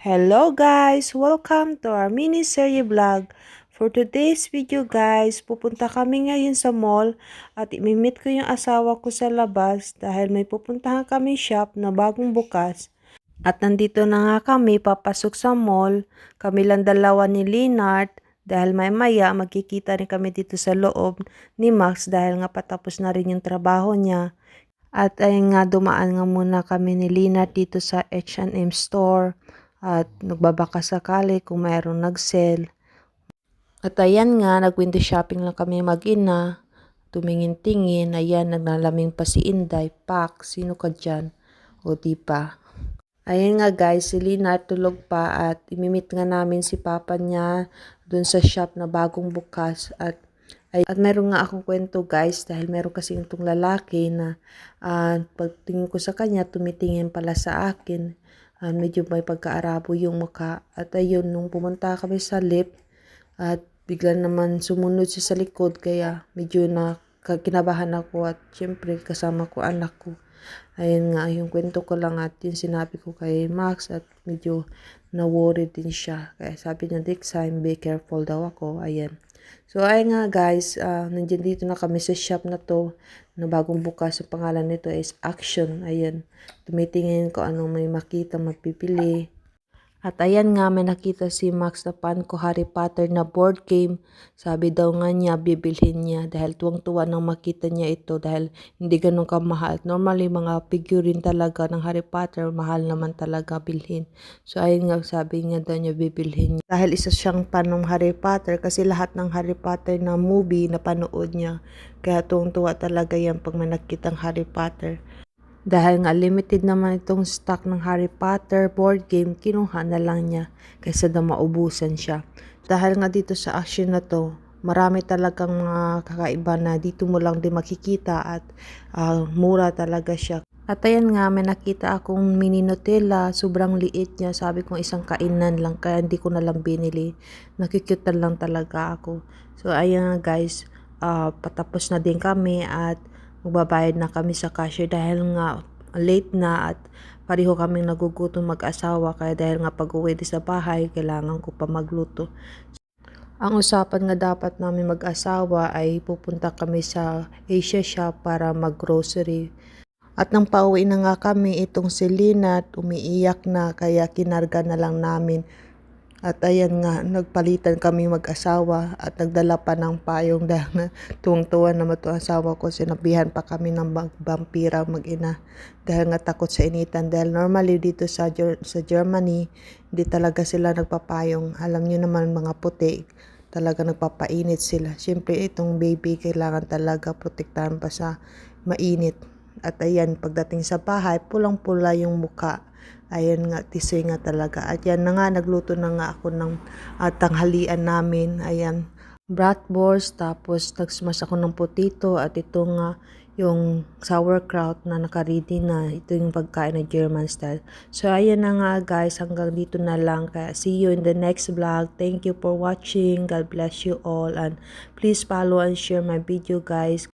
Hello guys! Welcome to our mini serye vlog. For today's video guys, pupunta kami ngayon sa mall at imimit ko yung asawa ko sa labas dahil may pupuntahan kami shop na bagong bukas. At nandito na nga kami papasok sa mall. Kami lang dalawa ni Leonard dahil may maya magkikita rin kami dito sa loob ni Max dahil nga patapos na rin yung trabaho niya. At ayun nga dumaan nga muna kami ni Leonard dito sa H&M store at nagbabaka sakali kung mayroong nag-sale. At ayan nga, nag-window shopping lang kami mag-ina. Tumingin-tingin, ayan, naglalaming pa si Inday. Pak, sino ka dyan? O di pa. Ayan nga guys, si Lina tulog pa at imimit nga namin si papa niya dun sa shop na bagong bukas at ay, at meron nga akong kwento guys dahil meron kasi itong lalaki na uh, pagtingin ko sa kanya tumitingin pala sa akin uh, medyo may pagkaarabo yung mukha at ayun nung pumunta kami sa lift at bigla naman sumunod siya sa likod kaya medyo na kinabahan ako at syempre kasama ko anak ko. Ayun nga, yung kwento ko lang at yung sinabi ko kay Max at medyo na-worry din siya. Kaya sabi niya, next time, be careful daw ako. Ayan. So, ayun nga guys, uh, nandiyan dito na kami sa shop na to na bagong bukas. Ang pangalan nito is Action. Ayan. Tumitingin ko anong may makita, magpipili. At ayan nga, may nakita si Max na pan ko Harry Potter na board game. Sabi daw nga niya, bibilhin niya dahil tuwang-tuwa nang makita niya ito dahil hindi ganun kamahal. Normally, mga figurine talaga ng Harry Potter, mahal naman talaga bilhin. So, ayun nga, sabi niya daw niya bibilhin niya. Dahil isa siyang pan ng Harry Potter kasi lahat ng Harry Potter na movie na panood niya. Kaya tuwang-tuwa talaga yan pag may nakitang Harry Potter. Dahil nga limited naman itong stock ng Harry Potter board game, kinuha na lang niya kaysa daw maubusan siya. Dahil nga dito sa action na to, marami talagang mga kakaiba na dito mo lang din makikita at uh, mura talaga siya. At ayan nga, may nakita akong mini Nutella, sobrang liit niya. Sabi kong isang kainan lang, kaya hindi ko na lang binili. Nakikyutan lang talaga ako. So ayan nga guys, uh, patapos na din kami at magbabayad na kami sa cashier dahil nga late na at pareho kaming nagugutom mag-asawa kaya dahil nga pag-uwi sa bahay kailangan ko pa magluto. Ang usapan nga dapat namin mag-asawa ay pupunta kami sa Asia Shop para mag-grocery. At nang pauwi na nga kami, itong si Lina umiiyak na kaya kinarga na lang namin at ayan nga, nagpalitan kami mag-asawa at nagdala pa ng payong dahil na tuwang-tuwa naman itong asawa ko. Sinabihan pa kami ng vampira mag-ina dahil nga takot sa initan. Dahil normally dito sa, sa Germany, hindi talaga sila nagpapayong. Alam nyo naman mga puti, talaga nagpapainit sila. Siyempre itong baby kailangan talaga protektahan pa sa mainit. At ayan, pagdating sa bahay, pulang-pula yung muka Ayan nga, tisoy nga talaga. At yan na nga, nagluto na nga ako ng uh, tanghalian namin. Ayan, bratwurst, tapos nagsmash ako ng potato at ito nga yung sauerkraut na nakaready na. Ito yung pagkain na German style. So, ayan na nga guys, hanggang dito na lang. Kaya see you in the next vlog. Thank you for watching. God bless you all. And please follow and share my video guys.